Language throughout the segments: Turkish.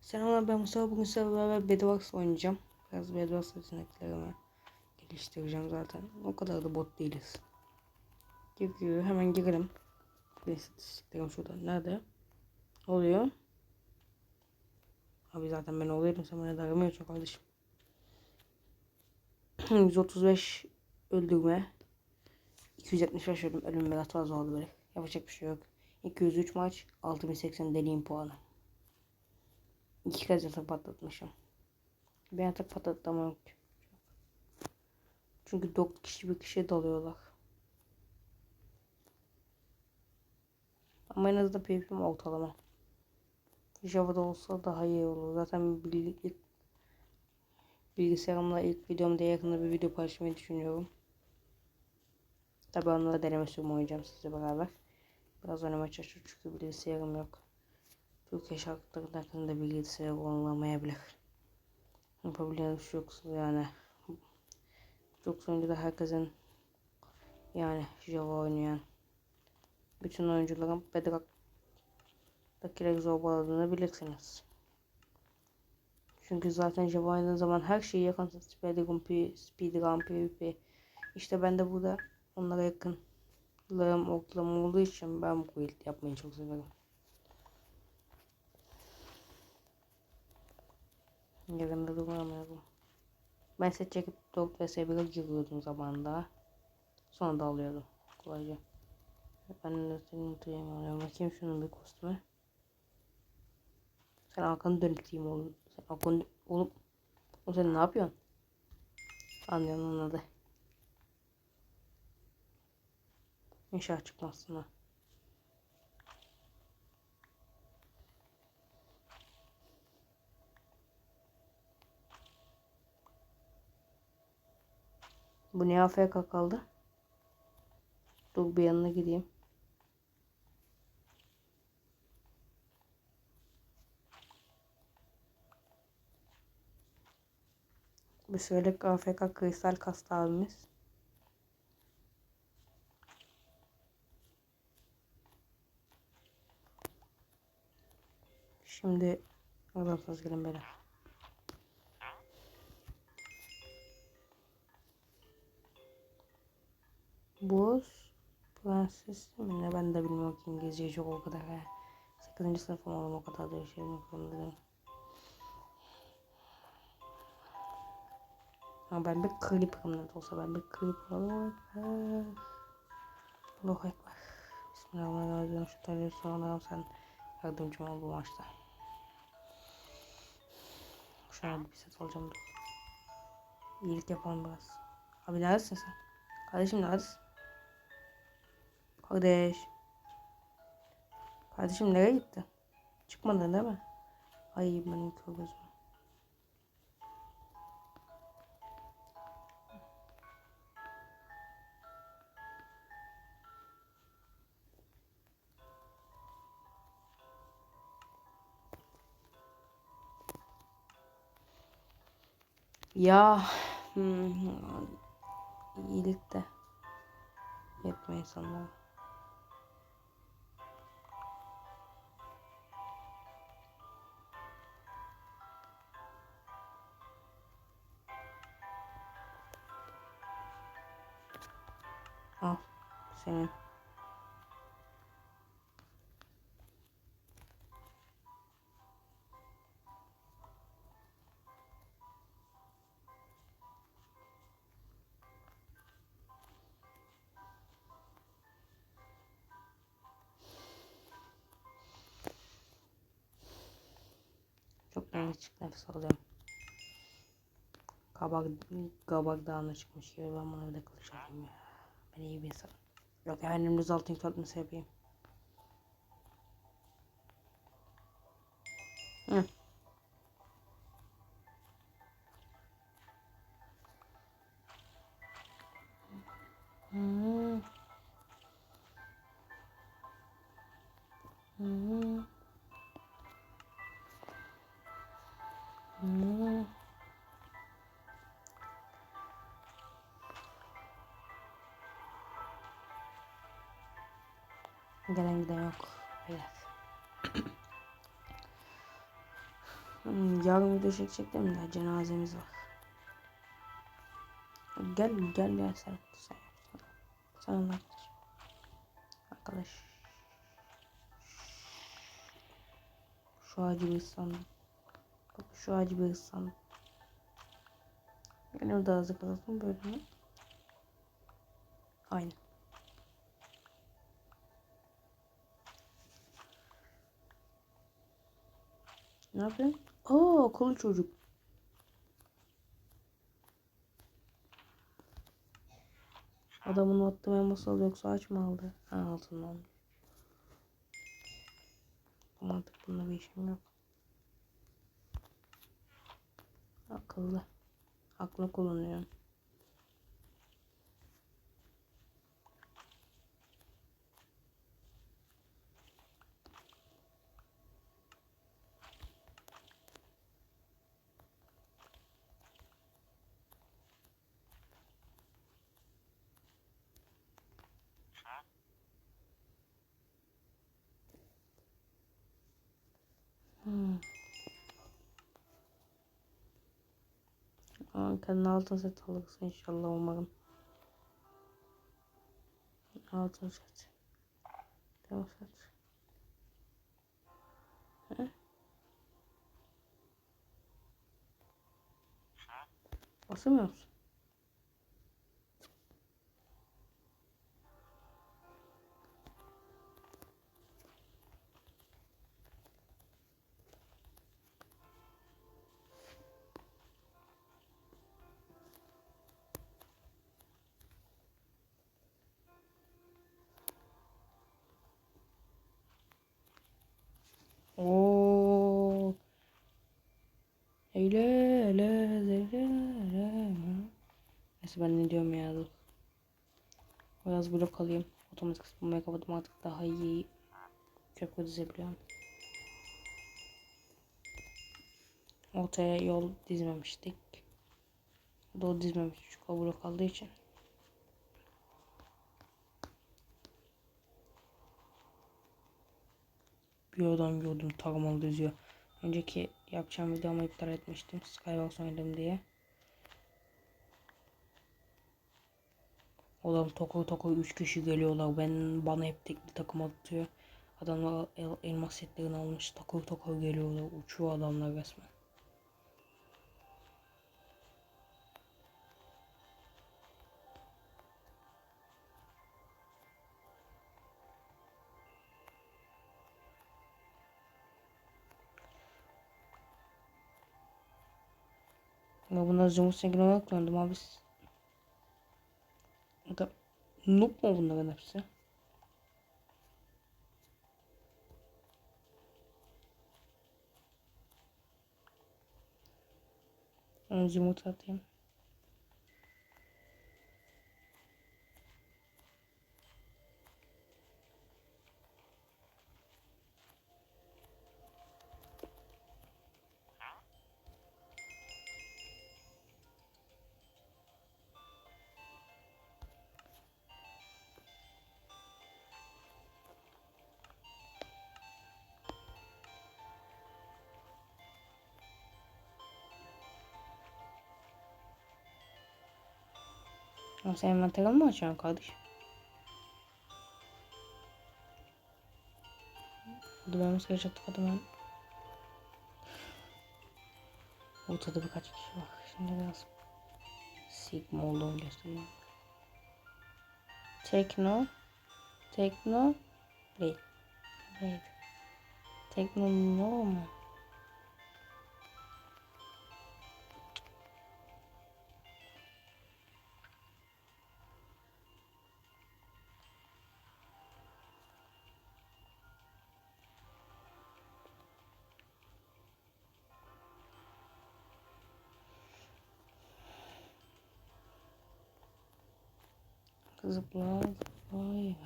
Selamlar ben Mustafa. Bugün sizlerle beraber Bedwars oynayacağım. Biraz Bedwars yeteneklerimi geliştireceğim zaten. O kadar da bot değiliz. Giriyor. Hemen girelim. İstatistiklerim şurada. Nerede? Oluyor. Abi zaten ben oluyorum. Sen bana da aramıyorsun kardeşim. 135 öldürme. 275 ölüm. Ölüm biraz fazla oldu böyle. Yapacak bir şey yok. 203 maç 6080 deneyim puanı. İki kez yatak patlatmışım. Ben yatak patlatamam. Çünkü 4 kişi bir kişiye dalıyorlar. Ama en azından PvP'm ortalama. Java'da olsa daha iyi olur. Zaten bilgi, bilgisayarımla ilk videomda yakında bir video paylaşmayı düşünüyorum. Tabi onları deneme sürümü oynayacağım sizle beraber. Biraz oynamak çalışıyorum çünkü bilgisayarım yok. Türkiye şarkılarının hakkında bilgisayar olamayabilir. Yapabileceğim bir şey yoksa yani. Çok oyuncuda herkesin yani Java oynayan bütün oyuncuların Bedrock'takileri zorbaladığını bilirsiniz. Çünkü zaten Java oynadığın zaman her şeyi yakın speedrun, speedrun, PvP. İşte ben de burada onlara yakın Lağım oklama olduğu için ben bu build yapmayı çok severim. Yerinde duramıyorum. Ben set çekip 4 vs 1'e giriyordum zamanında. Sonra da alıyordum kolayca. Ben de senin alıyorum. Bakayım şunun bir kostümü. Sen arkanı dönüteyim oğlum. Sen arkanı... Oğlum. O sen ne yapıyorsun? Anlıyorum anladı. İnşallah çıkmazsın. Bu ne AFK kaldı? Dur bir yanına gideyim. Bir söyle AFK kristal kastı abimiz. Şimdi Allah'ınız gelin böyle. Buz Prenses mi ne ben de bilmiyorum ki İngilizce çok o kadar. 8. sınıfım oğlum o kadar da yaşayamıyorum dedim. Ama ben bir creeper'ım ne olsa ben bir creeper olarak. Allahu Ekber. Bismillahirrahmanirrahim. Şu tane sonra sen yardımcım ol bu maçta. Şuna bir ses alacağım dur. İyilik yapalım biraz. Abi neredesin sen? Kardeşim neredesin? Kardeş. Kardeşim nereye gitti? Çıkmadın değil mi? Ay benim kör gözüm. Ya hmm, iyilik de yapma insanlara. Önemli çıktı nefes alıyorum. Kabak, kabak dağına çıkmış gibi ben buna bir de kılıç alayım ya. Ben iyi bir insanım. Yok efendim düz altın katması yapayım. Gelen giden yok. Evet. Hmm, yarın video çekecektim de cenazemiz var. Gel gel ya sen. Sen, sen anlat. Arkadaş. Şu ağacı bir ıslandım. Bak şu ağacı bir ıslandım. Benim de azıcık azaltım böyle mi? Aynen. Ne yapıyorsun? Aa akıllı çocuk. Adamın attığı elması yoksa aç mı aldı? Ha altından. Ama artık bunda bir işim yok. Akıllı. Aklını kullanıyorum. Hmm. Kendine altın set alırsın inşallah umarım. Altın set. Demir set. He? Basamıyor musun? Eyle eyle eyle. Neyse ben ne diyorum ya dur. Biraz blok alayım. Otomatik ısınmayı kapattım artık daha iyi köprü dizebiliyorum. Ortaya yol dizmemiştik. Doğru dizmemiştik çünkü o blok aldığı için. bir yoldan gördüm taramalı diziyor. Önceki yapacağım videomu iptal etmiştim. Skywars oynadım diye. Adam toku toku 3 kişi geliyorlar. Ben bana hep tekli takım atıyor. Adamlar el, elmas setlerini almış. Toku toku geliyorlar. Uçuyor adamlar resmen. Ya bunlar zümrüt sevgili olarak döndüm abi. Aga, noob mu bunların hepsi? Ben zümrüt atayım. Ama sen envanterimi mi açıyorsun kardeş? Burada ben mesaj attık adamın. Ortada birkaç kişi var. Şimdi biraz Sigma olduğunu göstereyim. Tekno. Tekno. Değil. Değil. Tekno mu? Zıpla zıpla Hayır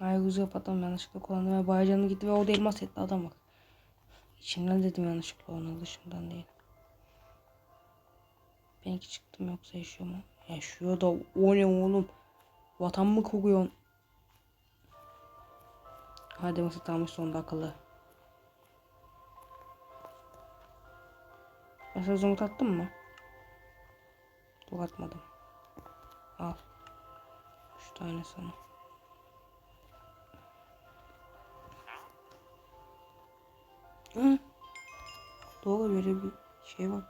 hızı kapattım yanlışlıkla kullandım ve bayağı canım gitti ve o da elmas etti adam bak. İçimden dedim yanlışlıkla onun dışından değil. Benimki çıktım yoksa yaşıyor mu? Yaşıyor da o ne oğlum? Vatan mı kokuyorsun? Hadi masa tamam sonunda akıllı. Mesela zomut attın mı? Yok atmadım. Al. Üç tane sana. Hı. Doğru böyle bir şey var.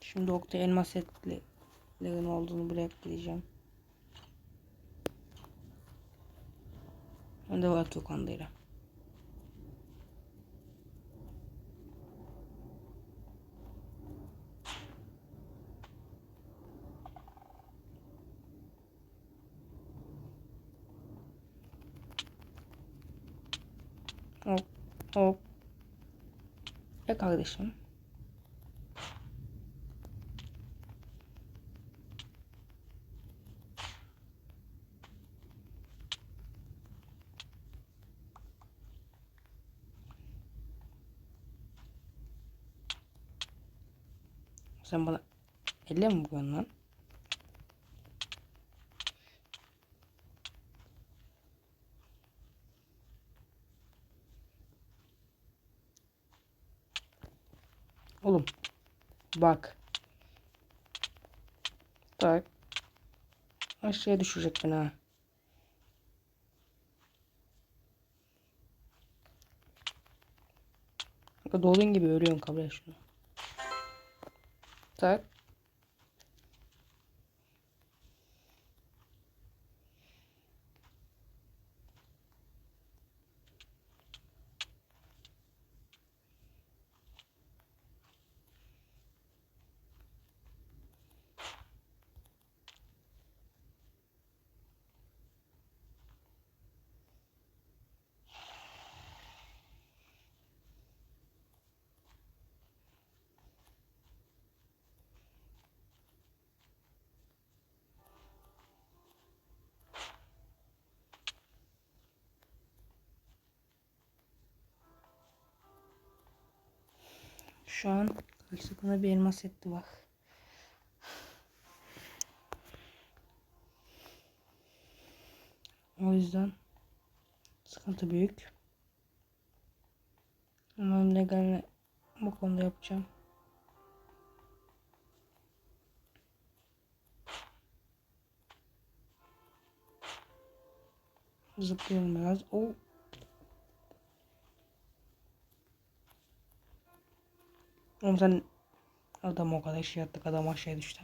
Şimdi Oktay elmas setlerin olduğunu buraya ekleyeceğim. Bak yok andıyla. Hop hop. Ya kardeşim. Sen bana elle mi vuruyorsun lan? Oğlum. Bak. Bak. Aşağıya düşecek beni ha. Dolun gibi ölüyorum kabul et şunu. Tak. Şu an Meksika'da bir elmas etti bak. O yüzden sıkıntı büyük. Ama legal bu konuda yapacağım. Zıplıyorum biraz. O Oğlum sen adam o kadar şey yaptık adam aşağıya düştü.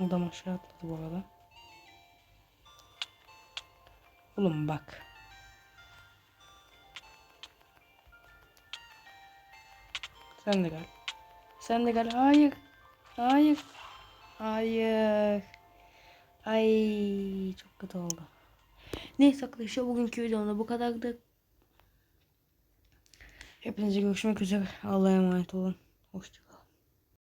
Adam aşağı atladı bu arada. Oğlum bak. Sen de gel. Sen de gel. Hayır. Hayır. Hayır. Ay çok kötü oldu. Neyse arkadaşlar bugünkü videomda bu kadardı. Hepinize görüşmek üzere. Allah'a emanet olun. Hoşçakalın.